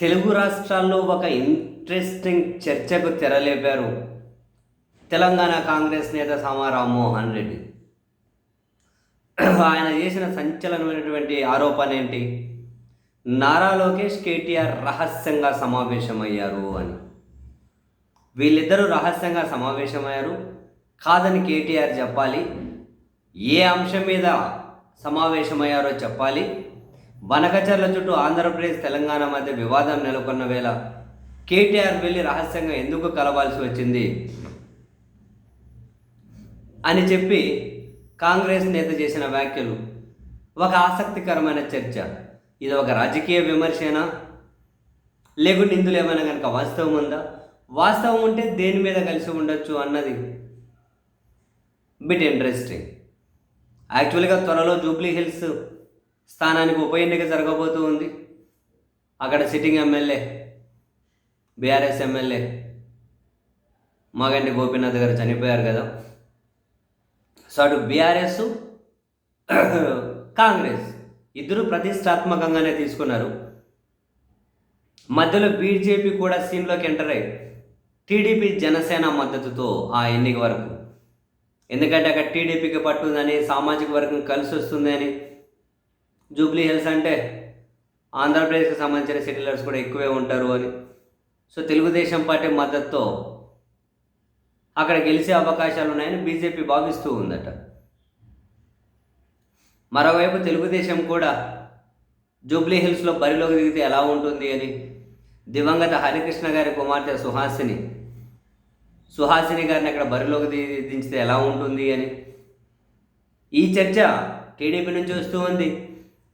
తెలుగు రాష్ట్రాల్లో ఒక ఇంట్రెస్టింగ్ చర్చకు తెరలేపారు తెలంగాణ కాంగ్రెస్ నేత సామా రామ్మోహన్ రెడ్డి. ఆయన చేసిన సంచలనమైనటువంటి ఆరోపణ ఏంటి? నారా లోకేష్ కేటీఆర్ రహస్యంగా సమావేశమయ్యారు అని. వీళ్ళిద్దరూ రహస్యంగా సమావేశమయ్యారు. కాదని కేటీఆర్ చెప్పాలి. ఏ అంశం మీద సమావేశమయ్యారో చెప్పాలి. వనకచర్ల చుట్టూ ఆంధ్రప్రదేశ్ తెలంగాణ మధ్య వివాదం నెలకొన్న వేళ కేటీఆర్ వెళ్ళి రహస్యంగా ఎందుకు కలవాల్సి వచ్చింది అని చెప్పి కాంగ్రెస్ నేత చేసిన వ్యాఖ్యలు. ఒక ఆసక్తికరమైన చర్చ. ఇది ఒక రాజకీయ విమర్శనా? లేకుంటే ఇందులో ఏమైనా కనుక వాస్తవం ఉందా? వాస్తవం ఉంటే దేని మీద కలిసి ఉండొచ్చు అన్నది బిట్ ఇంట్రెస్టింగ్ యాక్చువల్గా త్వరలో జూబ్లీ హిల్స్ స్థానానికి ఉప ఎన్నిక జరగబోతూ ఉంది. అక్కడ sitting MLA BRS MLA Maganti Gopinath గారు చనిపోయారు కదా. సో అటు బీఆర్ఎస్ కాంగ్రెస్ ఇద్దరు ప్రతిష్టాత్మకంగానే తీసుకున్నారు. మధ్యలో బీజేపీ కూడా సీన్లోకి ఎంటర్ అయ్యి టీడీపీ జనసేన మద్దతుతో ఆ ఎన్నిక వరకు. ఎందుకంటే అక్కడ టీడీపీకి పట్టుందని సామాజిక వర్గం కలిసి వస్తుంది అని జూబ్లీ హిల్స్ అంటే ఆంధ్రప్రదేశ్కి సంబంధించిన సెటిలర్స్ కూడా ఎక్కువే ఉంటారు అని. సో తెలుగుదేశం పార్టీ మద్దతుతో అక్కడ గెలిచే అవకాశాలు ఉన్నాయని బీజేపీ భావిస్తూ ఉందట. మరోవైపు తెలుగుదేశం కూడా జూబ్లీ హిల్స్లో బరిలోకి దిగితే ఎలా ఉంటుంది అని దివంగత హరికృష్ణ గారి కుమార్తె సుహాసిని సుహాసిని గారిని అక్కడ బరిలోకి దించితే ఎలా ఉంటుంది అని. ఈ చర్చ టీడీపీ నుంచి వస్తూ ఉంది.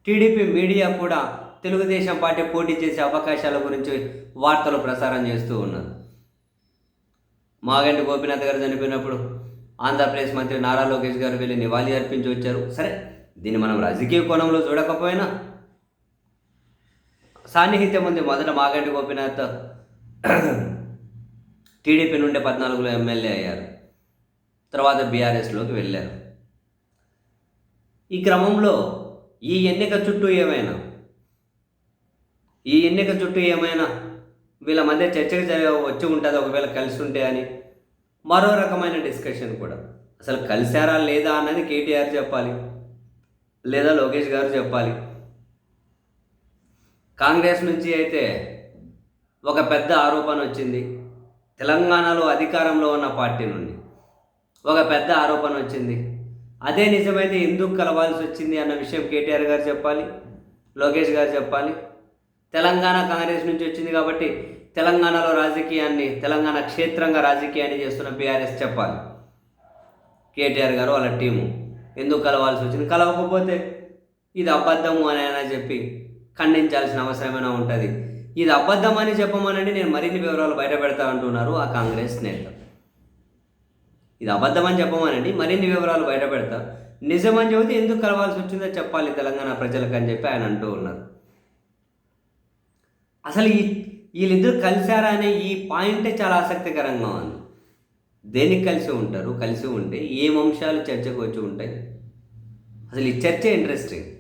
టీడీపీ మీడియా కూడా తెలుగుదేశం పార్టీ పోటీ చేసే అవకాశాల గురించి వార్తలు ప్రసారం చేస్తూ ఉన్నారు మాగంటి గోపీనాథ్ గారు చనిపోయినప్పుడు ఆంధ్రప్రదేశ్ మంత్రి నారా లోకేష్ గారు వెళ్ళి నివాళి అర్పించి వచ్చారు. సరే దీన్ని మనం రాజకీయ కోణంలో చూడకపోయినా సాన్నిహిత్యం ఉంది. మొదట మాగంటి గోపీనాథ్ టీడీపీ నుండి పద్నాలుగులో ఎమ్మెల్యే అయ్యారు. తర్వాత బీఆర్ఎస్లోకి వెళ్ళారు. ఈ క్రమంలో ఈ ఎన్నిక చుట్టూ ఏమైనా? ఈ ఎన్నిక చుట్టూ ఏమైనా వీళ్ళ మధ్య చర్చకు వచ్చి ఉంటుంది ఒకవేళ కలిసి ఉంటే అని. మరో రకమైన డిస్కషన్ కూడా. అసలు కలిశారా లేదా అన్నది కేటీఆర్ చెప్పాలి. లేదా లోకేష్ గారు చెప్పాలి. కాంగ్రెస్ నుంచి అయితే ఒక పెద్ద ఆరోపణ వచ్చింది. తెలంగాణలో అధికారంలో ఉన్న పార్టీ నుండి. ఒక పెద్ద ఆరోపణ వచ్చింది. అదే నిజమైతే ఎందుకు కలవాల్సి వచ్చింది అన్న విషయం కేటీఆర్ గారు చెప్పాలి లోకేష్ గారు చెప్పాలి. తెలంగాణ కాంగ్రెస్ నుంచి వచ్చింది కాబట్టి తెలంగాణలో రాజకీయాన్ని తెలంగాణ క్షేత్రంగా రాజకీయాన్ని చేస్తున్న బీఆర్ఎస్ చెప్పాలి. కేటీఆర్ గారు వాళ్ళ టీము. ఎందుకు కలవాల్సి వచ్చింది? కలవకపోతే ఇది అబద్ధము అని ఆయన చెప్పి ఖండించాల్సిన అవసరమైనా ఉంటుంది. ఇది అబద్ధం అని చెప్పమనండి నేను మరిన్ని వివరాలు బయట పెడతా అంటున్నారు ఆ కాంగ్రెస్ నేత. ఇది అబద్ధమని అని చెప్పమనండి. మరిన్ని వివరాలు బయట పెడతా. నిజమని చెబితే ఎందుకు కలవాల్సి వచ్చిందో చెప్పాలి తెలంగాణ ప్రజలకు అని చెప్పి ఆయన అంటూ ఉన్నారు. అసలు ఈ వీళ్ళిద్దరు కలిశారా అనే ఈ పాయింటే చాలా ఆసక్తికరంగా ఉంది. దేనికి కలిసి ఉంటారు? కలిసి ఉంటే ఏం అంశాలు చర్చకు వచ్చి ఉంటాయి? అసలు ఈ చర్చ ఇంట్రెస్టింగ్.